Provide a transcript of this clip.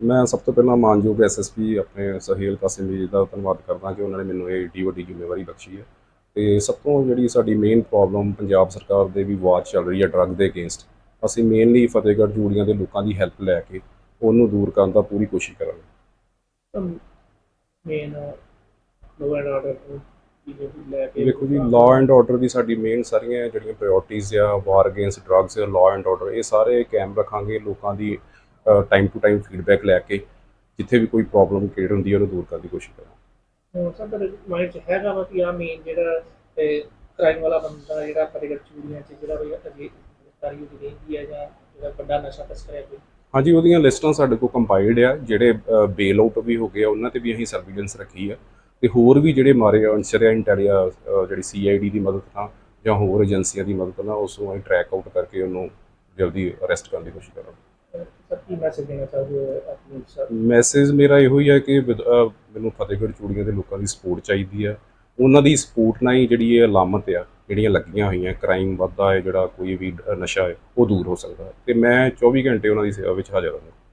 ਮੈਂ ਸਭ ਤੋਂ ਪਹਿਲਾਂ ਮਾਨਯੋਗ ਐਸਐਸਪੀ ਆਪਣੇ ਸਹੀਲ ਕਾਸਿਮ ਜੀ ਦਾ ਧੰਨਵਾਦ ਕਰਦਾ ਕਿ ਉਹਨਾਂ ਨੇ ਮੈਨੂੰ ਇਹ ਏਡੀ ਵੱਡੀ ਜ਼ਿੰਮੇਵਾਰੀ ਬਖਸ਼ੀ ਹੈ। ਤੇ ਸਭ ਤੋਂ ਜਿਹੜੀ ਸਾਡੀ ਮੇਨ ਪ੍ਰੋਬਲਮ ਪੰਜਾਬ ਸਰਕਾਰ ਦੇ ਵੀ ਵਾਚ ਚੱਲ ਰਹੀ ਹੈ ਡਰੱਗ ਦੇ ਅਗੇਂਸਟ ਅਸੀਂ ਮੇਨਲੀ ਫਤਿਹਗੜ੍ਹ ਜੂੜੀਆਂ ਦੇ ਲੋਕਾਂ ਦੀ ਹੈਲਪ ਲੈ ਕੇ ਉਹਨੂੰ ਦੂਰ ਕਰਨ ਦਾ ਪੂਰੀ ਕੋਸ਼ਿਸ਼ ਕਰਾਂਗੇ। ਮੇਨ ਲੋ ਐਂਡ ਆਰਡਰ ਦੇਖੋ ਜੀ ਲਾਅ ਐਂਡ ਆਰਡਰ ਦੀ ਸਾਡੀ ਮੇਨ ਸਾਰੀਆਂ ਜਿਹੜੀਆਂ ਪ੍ਰਾਇੋਰਟੀਜ਼ ਆ war against drugs law and order ਇਹ ਸਾਰੇ ਕਾਇਮ ਰੱਖਾਂਗੇ ਲੋਕਾਂ ਦੀ ਟਾਈਮ ਟੂ ਟਾਈਮ ਫੀਡਬੈਕ ਲੈ ਕੇ ਜਿੱਥੇ ਵੀ ਕੋਈ ਪ੍ਰੋਬਲਮ ਕ੍ਰੀਏਟ ਹੁੰਦੀ ਹੈ ਉਹਨੂੰ ਦੂਰ ਕਰਨ ਦੀ ਕੋਸ਼ਿਸ਼ ਕਰਾਂਗੇ ਹੁਣ ਸਭ ਦੇ ਮਾਈਂਡ 'ਚ ਹੈਗਾ ਵਾ ਕਿ ਆ ਮੇਨ ਜਿਹੜਾ ਕ੍ਰਾਈਮ ਵਾਲਾ ਬੰਦਾ ਜਿਹੜਾ ਫਤਿਹਗੜ੍ਹ ਚੂੜੀਆਂ 'ਚ ਜਿਹੜਾ ਵੀ ਅਜੇ ਗ੍ਰਿਫਤਾਰੀ ਉਹਦੀ ਰਹਿੰਦੀ ਹੈ ਜਾਂ ਜਿਹੜਾ ਵੱਡਾ ਨਸ਼ਾ ਤਸਕਰ ਹੈ ਕੋਈ? ਹਾਂਜੀ ਉਹਦੀਆਂ ਲਿਸਟਾਂ ਸਾਡੇ ਕੋਲ ਕੰਪਾਈਲਡ ਆ। ਜਿਹੜੇ ਬੇਲ ਆਊਟ ਵੀ ਹੋ ਗਏ ਆ ਉਹਨਾਂ ਤੇ ਵੀ ਅਸੀਂ ਸਰਵੀਲੈਂਸ ਰੱਖੀ ਆ। ਤੇ ਹੋਰ ਵੀ ਜਿਹੜੇ ਮਾਰੇ ਅਨਸਰ ਆ ਇੰਟੈਲੀਆ ਜਿਹੜੀ ਸੀਆਈਡੀ ਦੀ ਮਦਦ ਨਾਲ ਜਾਂ ਹੋਰ ਏਜੰਸੀਆਂ ਦੀ ਮਦਦ ਨਾਲ ਉਸ ਨੂੰ ਅਸੀਂ ਟਰੈਕ ਆਊਟ ਕਰਕੇ ਉਹਨੂੰ ਜਲਦੀ ਅਰੈਸਟ ਕਰਨ ਦੀ ਕੋਸ਼ਿਸ਼ ਕਰਾਂਗੇ। ਸਭ ਕੀ ਮੈਸੇਜ ਦੇਣਾ ਚਾਹੋਗੇ ਆਪਣੀ ਸਰ? ਮੈਸੇਜ ਮੇਰਾ ਇਹੋ ਹੀ ਹੈ ਕਿ ਅਹ ਮੈਨੂੰ ਫਤਿਹਗੜ੍ਹ ਚੂੜੀਆਂ ਦੇ ਲੋਕਾਂ ਦੀ ਸਪੋਰਟ ਚਾਹੀਦੀ ਆ। ਉਹਨਾਂ ਦੀ ਸਪੋਰਟ ਨਾਲ ਹੀ ਜਿਹੜੀ ਇਹ ਅਲਾਮਤ ਆ, ਜਿਹੜੀਆਂ ਲੱਗੀਆਂ ਹੋਈਆਂ ਕ੍ਰਾਈਮ ਵੱਧਦਾ ਹੈ, ਜਿਹੜਾ ਕੋਈ ਵੀ ਨਸ਼ਾ ਹੈ, ਉਹ ਦੂਰ ਹੋ ਸਕਦਾ। ਹੈ ਤੇ ਮੈਂ 24 ਘੰਟੇ ਉਹਨਾਂ ਦੀ ਸੇਵਾ ਵਿੱਚ ਹਾਜ਼ਰ ਹਾਂ।